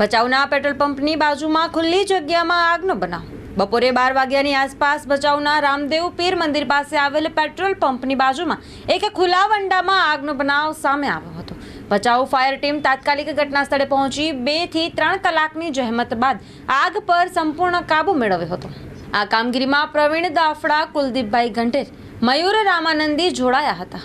ભચાઉના petrol પંપની બાજુમાં ખુલ્લી જગ્યામાં આગનો બનાવ. બપોરે બાર વાગ્યાની આસપાસ ભચાઉના રામદેવ પીર મંદિર પાસે આવેલ પેટ્રોલ પંપની બાજુમાં એક ખુલ્લા વંડામાં આગનો બનાવ સામે આવ્યો હતો. ભચાઉ ફાયર ટીમ તાત્કાલિક ઘટના સ્થળે પહોંચી બેથી ત્રણ કલાકની જહેમત બાદ આગ પર સંપૂર્ણ કાબુ મેળવ્યો હતો. આ કામગીરીમાં પ્રવીણ દાફડા, કુલદીપભાઈ ઘંટેર મયુર રામાનંદી જોડાયા હતા.